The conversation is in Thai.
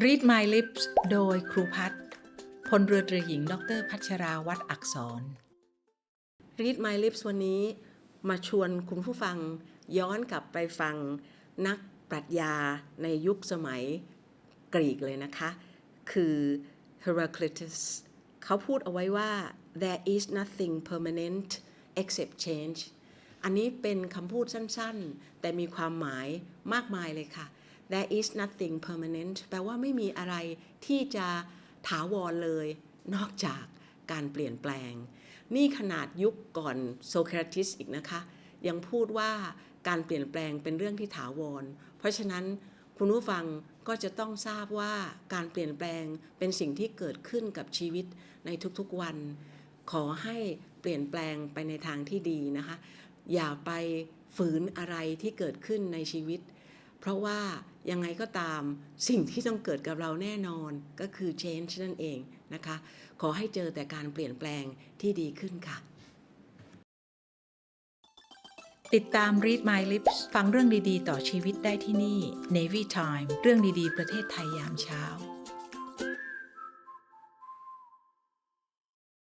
Read My Lips โดยครูพัฒน์พลเรือตรีหญิง ดรพัชราวัตรอักษร Read My Lips วันนี้มาชวนคุณผู้ฟังย้อนกลับไปฟังนักปรัชญาในยุคสมัยกรีกเลยนะคะ คือ Heraclitus เขาพูดเอาไว้ว่า there is nothing permanent except change อันนี้เป็นคำพูดสั้นๆ แต่มีความหมายมากมายเลยค่ะ there is nothing permanent แปลว่าไม่มีอะไรที่จะถาวรเลย นอกจากการเปลี่ยนแปลง นี่ขนาดยุคก่อนโซเคราติสอีกนะคะ ยังพูดว่าการเปลี่ยนแปลงเป็นเรื่องที่ถาวร เพราะฉะนั้นคุณผู้ฟังก็จะต้องทราบว่าการเปลี่ยนแปลงเป็นสิ่งที่เกิดขึ้นกับชีวิตในทุกๆวัน ขอให้เปลี่ยนแปลงไปในทางที่ดีนะคะ อย่าไปฝืนอะไรที่เกิดขึ้นในชีวิต เพราะว่า ยังไงก็ตามสิ่งที่ต้องเกิดกับเราแน่นอนก็คือ change นั่นเองนะคะ ขอให้เจอแต่การเปลี่ยนแปลงที่ดีขึ้นค่ะ ติดตาม Read My Lips ฟังเรื่องดีๆ ต่อชีวิตได้ที่นี่ Navy Time เรื่องดีๆ ประเทศไทยยามเช้า